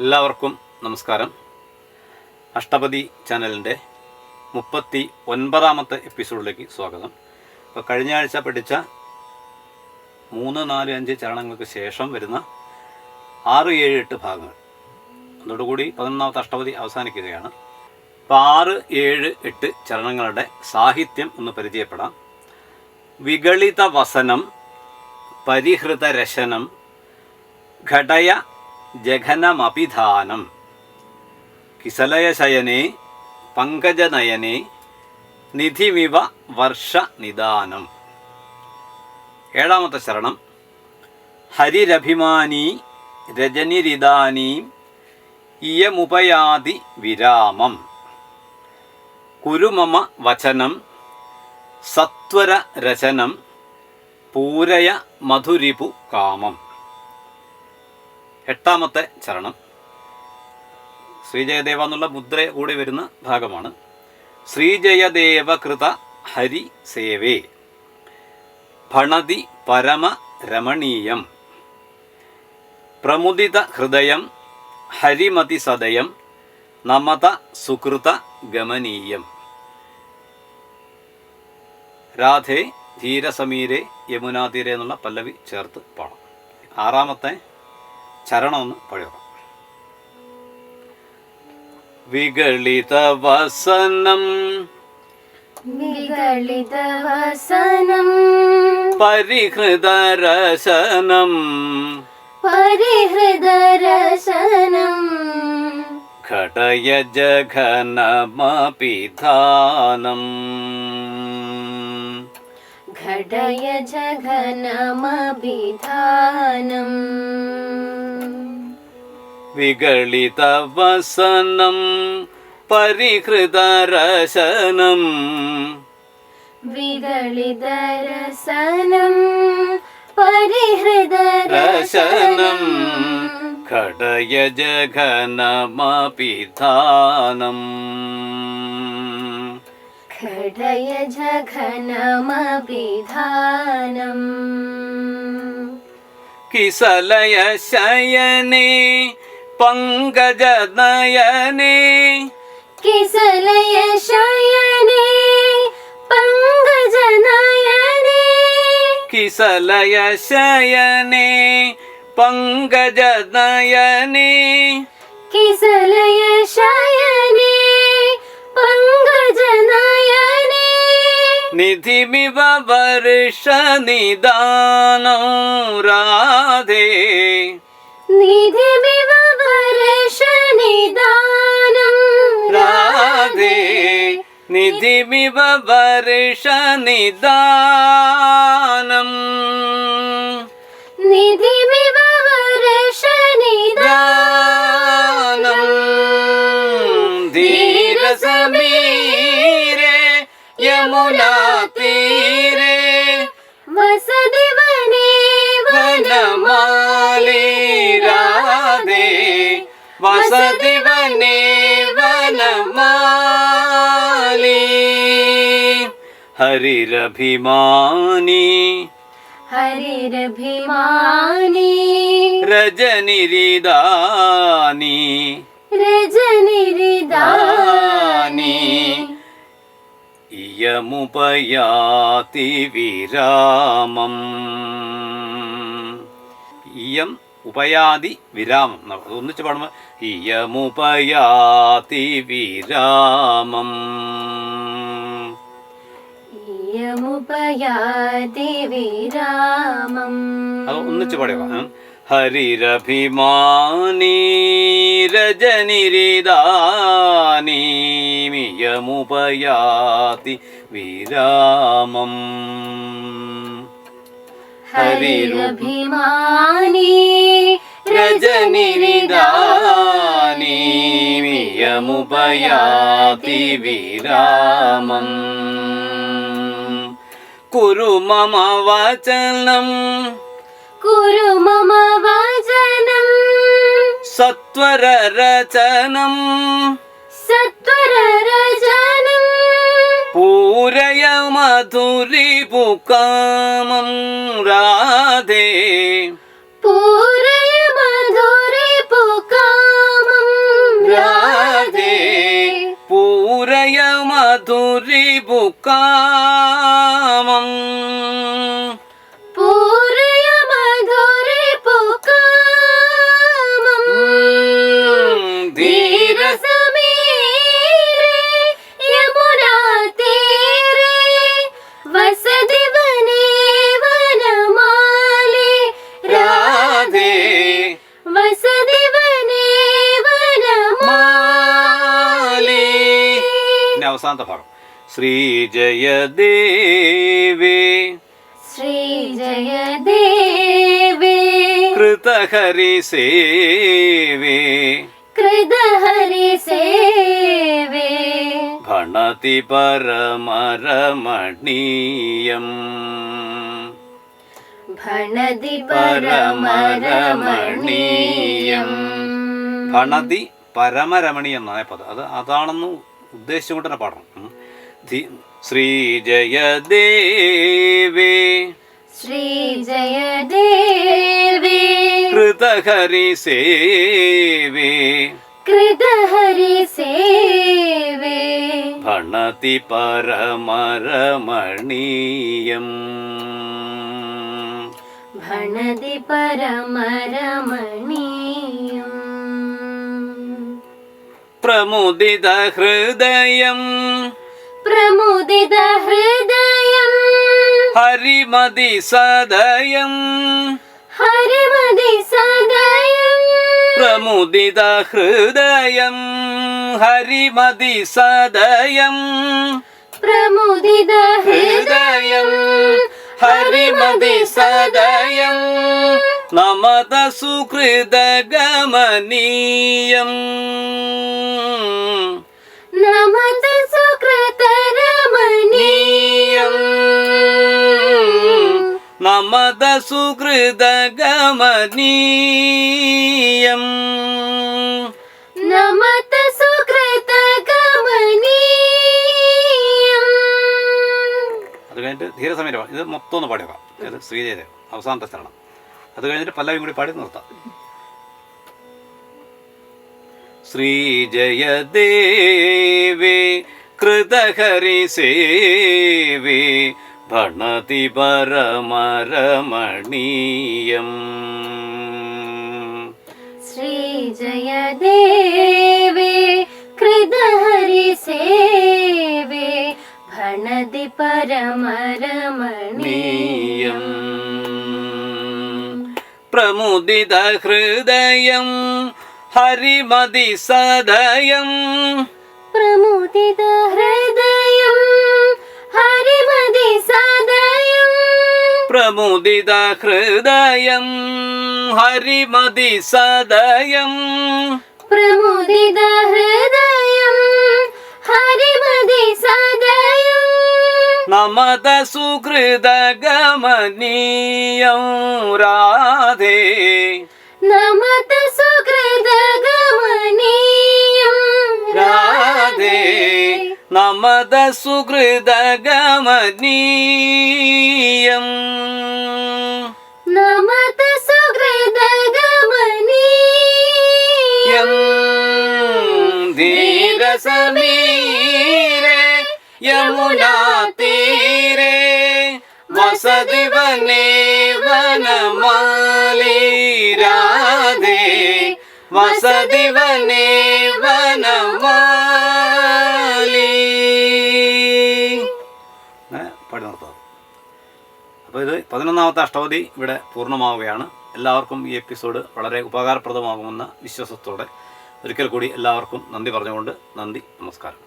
എല്ലാവർക്കും നമസ്കാരം. അഷ്ടപതി ചാനലിന്റെ മുപ്പത്തി ഒൻപതാമത്തെ എപ്പിസോഡിലേക്ക് സ്വാഗതം. ഇപ്പോൾ കഴിഞ്ഞ ആഴ്ച പഠിച്ച മൂന്ന് നാല് അഞ്ച് ചരണങ്ങൾക്ക് ശേഷം വരുന്ന ആറ് ഏഴ് എട്ട് ഭാഗങ്ങൾ. അതോടുകൂടി പതിനൊന്നാമത്തെ അഷ്ടപതി അവസാനിക്കുകയാണ്. അപ്പോൾ ആറ് ഏഴ് എട്ട് ചരണങ്ങളുടെ സാഹിത്യം ഒന്ന് പരിചയപ്പെടാം. വിഗളിത വസനം പരിഹൃത രശനം ഘടയ ജഘനമഭിധാനം. കിസലയശയനെ പങ്കജനയനെ നിധിമിവ വർഷ നിദാനം ഏഴാമത്തെ ശരണം. ഹരിരഭിമാനി രജനിരിദാനീം ഇയമുപയാതി വിരാമം. കുരുമമ വചനം സത്വര രചനം പൂരയ മധുരിപു കാമം. എട്ടാമത്തെ ചരണം. ശ്രീജയദേവ എന്നുള്ള മുദ്ര കൂടി വരുന്ന ഭാഗമാണ്. ശ്രീജയദേവ കൃത ഹരി സേവേ. ഭണതി പരമ രമണീയം. പ്രമുദിത ഹൃദയം ഹരിമതി സദയം. നമത സുകൃത ഗമനീയം. രാധേ ധീരസമീരെ യമുനാതീരേ എന്നുള്ള പല്ലവി ചേർത്ത് പാടാം. ആറാമത്തെ ചരണമെന്ന് പഴയണം വികളിത വസനം. വിഗളിതവസനം പരിഹൃതരസനം പരിഹൃതരസനം ഘടയ ജഘനമപിധാനം. ഘടയ ജഘനമഭിധാനം വിഗളിത വസനം പരിഹൃതരശനം വിഗളിതരസനം രശനം പരിഹൃതരസനം ജഘനമഭിധാനം കിസലയ ശയനെ പങ്കജനയനെ കിസലയ ശയനെ പങ്കജനയനെ കിസലയ ശയനെ പങ്കജനയനെ കിസലയ ശയനെ പങ്കജനയനെ നിധിമിവ വർഷ നിദാനം രാധേ നിധിമിവ വർഷനിദാനം രാധേ നിധി വർഷ നിദാനം നിധിമിവ वसति वने वनमाले। हरिरभिमानी। हरिरभिमानी। रजनिरृदानि। रजनिरिदानि। इयमुपयाति विरामम्। इयम् ഉപയാതി വിരാമം ഒന്നിച്ച് പാടുമ്പോൾ ഇയമുപയാതി വിരാമം. അത് ഒന്നിച്ച് പാടുക ഹരിരഭിമാനി രജനിരിദാനി ഇയമുപയാതി വിരാമം. ഹരിരഭിമാനി രജനിരിദാനി ഇയമുപയാതി വിരാമം. കുരു മമ വചനം കുരു മമ വചനം സത്വരരചനം. സത്വരരചനം. പൂരയ മധുരി പുക്കാമം രാധേ. പൂരയ മധുരി പുക്കാമം രാധേ. പൂരയ മധുരി പുക്കാ അവസാനത്തെ ഭാഗം. ദേവി ശ്രീ കൃതഹരി സേവി. കൃതഹരി സേവി. ഭണതി പരമരമണീയം. ഭണതി പരമരമണീയം. ഭണതി പരമരമണീയം എന്നായ പദം. അത് അതാണെന്ന് ഉദ്ദേശിച്ചുകൊണ്ട് തന്നെ പാടണം ശ്രീ ജയദേവേ. ശ്രീ ജയദേവേ. കൃതഹരി സേവേ. ഭണതി പരമരമണീയം. ഭണതി പരമരമണീയം. പ്രമുദിത ഹൃദയം. പ്രമുദിത ഹൃദയം. ഹരിമതി സദയം. ഹരിമതി സദയം. പ്രമുദിത ഹൃദയം. ഹരിമതി സദയം. പ്രമുദിത ഹൃദയം. ഹരിമതി സദയം. നമത സുഹൃതഗമനീയം നമത സുകൃതരമണീയം നമത സുഹൃതഗമനീയം നമത സുകൃതഗമനീയം അത് കഴിഞ്ഞിട്ട് ധീരസമീരമാണ് ഇത് മൊത്തം ഒന്ന് പാടിയേക്കാം. ഇത് ശ്രീദേവ അവസാനത്തെ സ്ഥലം അത് കഴിഞ്ഞിട്ട് പല്ലവയും കൂടി പാടി നിർത്താം. ശ്രീജയദേവി കൃതഹരി സേവി ഭണതി പരമരമണീയം ശ്രീ ജയദേവി കൃതഹരി സേവി ഭണതി പരമരമണീയം പ്രമുദിത ഹൃദയം ഹരിമതി സദയം. പ്രമുദിത ഹൃദയം ഹരിമതി സദയം. പ്രമുദിത ഹൃദയം ഹരിമതി സദയം. പ്രമുദിത ഹൃദയം ഹരിമതി സദയം. നമത സുഹൃതഗമനീയം രാധേ. നമത സുകൃതഗമനീയം രാധേ. നമത സുഹൃതഗമനീയം നമത സുകൃതഗമനീയം യം ധീരസമീരേ യമുനാതീരേ വസതി വനേ വനമാലി രാധേ. വസതി വനേ വനമാലി. പാടി നിർത്താം. അപ്പോൾ ഇത് പതിനൊന്നാമത്തെ അഷ്ടപതി ഇവിടെ പൂർണമാവുകയാണ്. എല്ലാവർക്കും ഈ എപ്പിസോഡ് വളരെ ഉപകാരപ്രദമാകുമെന്ന വിശ്വാസത്തോടെ ഒരിക്കൽ കൂടി എല്ലാവർക്കും നന്ദി പറഞ്ഞുകൊണ്ട് നന്ദി നമസ്കാരം.